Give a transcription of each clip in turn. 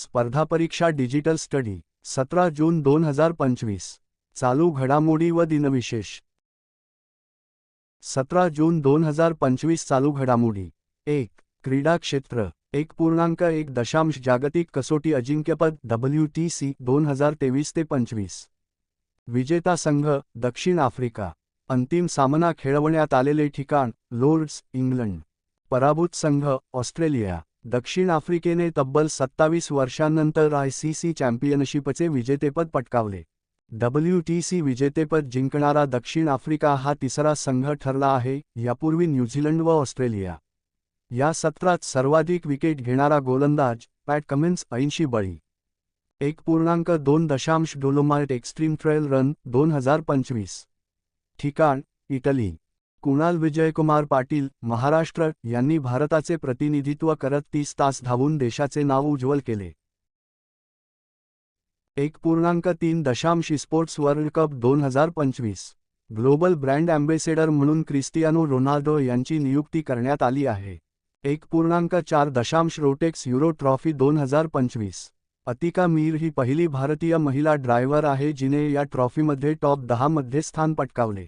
स्पर्धा परीक्षा digital study सतरा जून दोन हजार पंचवीस. चालू घडामोडी व दिनविशेष. सतरा जून दोन हजार पंचवीस चालू घडामोडी. एक क्रीडा क्षेत्र. एक पूर्णांक एक दशांश जागतिक कसोटी अजिंक्यपद डब्ल्यू टी सी दोन हजार तेवीस ते पंचवीस. विजेता संघ दक्षिण आफ्रिका. अंतिम सामना खेळवण्यात आलेले ठिकाण लोर्ड्स इंग्लंड. पराभूत संघ ऑस्ट्रेलिया. दक्षिण आफ्रिकेने तब्बल सत्तावीस वर्षांनंतर आय सी सी चॅम्पियनशिपचे विजेतेपद पटकावले. डब्ल्यू टी सी विजेतेपद जिंकणारा दक्षिण आफ्रिका हा तिसरा संघ ठरला आहे यापूर्वी न्यूझीलंड व ऑस्ट्रेलिया. या सत्रात सर्वाधिक विकेट घेणारा गोलंदाज पॅट कमिन्स ऐंशी बळी. एक पूर्णांक दोन दशांश डोलोमाइट एक्स्ट्रीम ट्रेल रन दोन हजार पंचवीस. ठिकाण इटली. कुणाल विजयकुमार पाटील महाराष्ट्र यांनी भारताचे प्रतिनिधित्व करत तीस तास धावून देशाचे नाव उज्ज्वल केले. एक पूर्णांक तीन दशांश स्पोर्ट्स वर्ल्ड कप दोन हजार पंचवीस. ग्लोबल ब्रँड अँबेसेडर म्हणून क्रिस्टियानो रोनाल्डो यांची नियुक्ती करण्यात आली आहे. एक पूर्णांक चार दशांश रोटेक्स युरो ट्रॉफी दोन हजार पंचवीस. अतिका मीर ही पहिली भारतीय महिला ड्रायव्हर आहे जिने या ट्रॉफीमध्ये टॉप दहामध्ये स्थान पटकावले.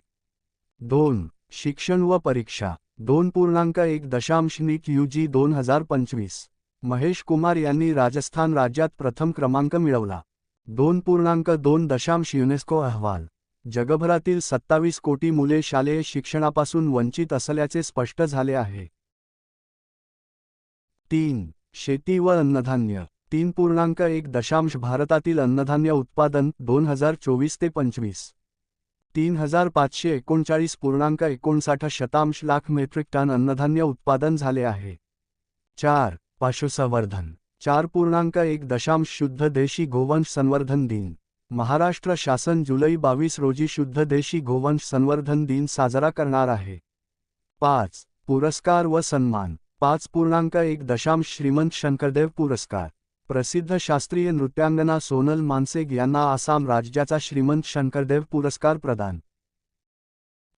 दोन शिक्षण व परीक्षा दोन पूर्णांक एक दशांश नीट यूजी दोन हजार पंचवीस. महेश कुमार यांनी राजस्थान राज्यात प्रथम क्रमांक मिळवला. दोन पूर्णांक दोन दशांश युनेस्को अहवाल. जगभरातील सत्तावीस कोटी मुले शालेय शिक्षणापासून वंचित असल्याचे स्पष्ट झाले आहे. तीन शेती व अन्नधान्य. तीन पूर्णांक एक दशांश भारतातील अन्नधान्य उत्पादन दोन हजार चोवीस ते पंचवीस. तीन हजार पाचशे एकोणचाळीस पूर्णांक एकोणसाठ शतांश लाख मेट्रिक टन अन्नधान्य उत्पादन झाले आहे. चार पशुसंवर्धन चार पूर्णांक एक दशांश शुद्ध देशी गोवंश संवर्धन दिन. महाराष्ट्र शासन जुलै बावीस रोजी शुद्ध देशी गोवंश संवर्धन दिन साजरा करणार आहे. पाच पुरस्कार व सन्मान. पाच पूर्णांक एक दशांश श्रीमंत शंकरदेव पुरस्कार. प्रसिद्ध शास्त्रीय नृत्यांगना सोनल मानसेग यांना आसाम राज्याचा श्रीमंत शंकरदेव पुरस्कार प्रदान.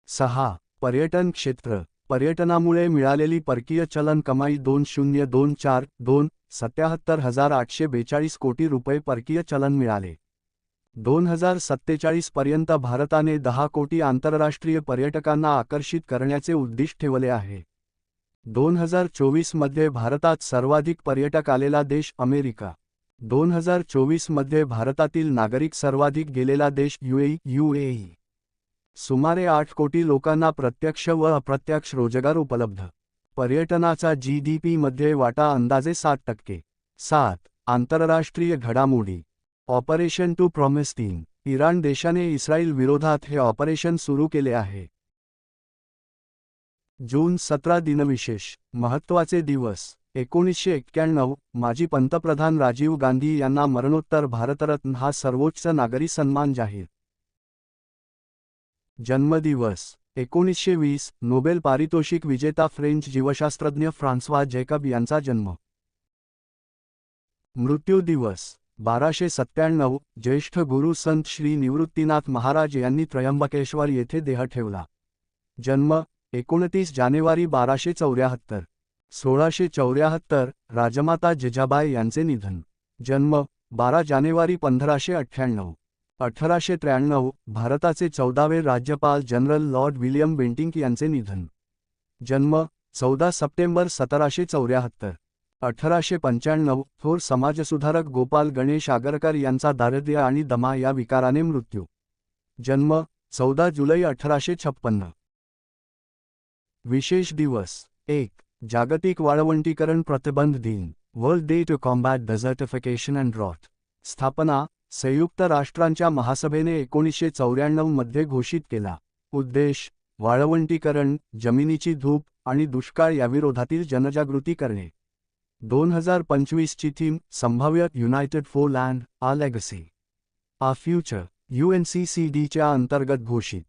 सहा. पर्यटन क्षेत्र. पर्यटनामुळे मिळालेली परकीय चलन कमाई दोन शून्य दोन चार दोन सत्याहत्तर हजार आठशे बेचाळीस कोटी रुपये परकीय चलन मिळाले. दोन हजार सत्तेचाळीस पर्यंत भारताने दहा कोटी आंतरराष्ट्रीय पर्यटकांना आकर्षित करण्याचे उद्दिष्ट ठेवले आहे. दोन हजार चोवीसमध्ये भारतात सर्वाधिक पर्यटक आलेला देश अमेरिका. दोन हजार चोवीसमध्ये भारतातील नागरिक सर्वाधिक गेलेला देश युएई युएई सुमारे आठ कोटी लोकांना प्रत्यक्ष व अप्रत्यक्ष रोजगार उपलब्ध. पर्यटनाचा जी डी पीमध्ये वाटा अंदाजे सात टक्के. सात. आंतरराष्ट्रीय घडामोडी. ऑपरेशन टू प्रॉमिस तीन. इराण देशाने इस्रायल विरोधात हे ऑपरेशन सुरू केले आहे. जून सतरा दिनविशेष महत्त्वाचे दिवस एकोणीसशे एक्क्याण्णव माजी पंतप्रधान राजीव गांधी यांना मरणोत्तर भारतरत्न हा सर्वोच्च नागरी सन्मान जाहीर. जन्मदिवस एकोणीसशे वीस नोबेल पारितोषिक विजेता फ्रेंच जीवशास्त्रज्ञ फ्रान्सवा जेकब यांचा जन्म. मृत्यू दिवस बाराशे सत्त्याण्णव ज्येष्ठ गुरु संत श्री निवृत्तीनाथ महाराज यांनी त्र्यंबकेश्वर येथे देह ठेवला. जन्म एकोणतीस जानेवारी बाराशे चौऱ्याहत्तर. सोळाशे चौऱ्याहत्तर राजमाता जिजाबाई यांचे निधन. जन्म बारा जानेवारी पंधराशे अठ्ठ्याण्णव. अठराशे त्र्याण्णव भारताचे चौदावे राज्यपाल जनरल लॉर्ड विलियम बेंटिंक यांचे निधन. जन्म चौदा सप्टेंबर सतराशे चौऱ्याहत्तर. अठराशे पंच्याण्णव थोर समाजसुधारक गोपाल गणेश आगरकर यांचा दारिद्र्य आणि दमा या विकाराने मृत्यू. जन्म चौदा जुलै अठराशे छप्पन्न. विशेष दिवस. एक जागतिक वाळवंटीकरण प्रतिबंध दिन. World day to combat desertification and drought स्थापना संयुक्त राष्ट्रांच्या महासभेने एकोणीसशे चौऱ्याण्णवमध्ये घोषित केला. उद्देश वाळवंटीकरण जमिनीची धूप आणि दुष्काळ याविरोधातील जनजागृती करणे. दोन हजार पंचवीसची थीम संभाव्य united for land our legacy our future यूएनसीसीडीच्या अंतर्गत घोषित.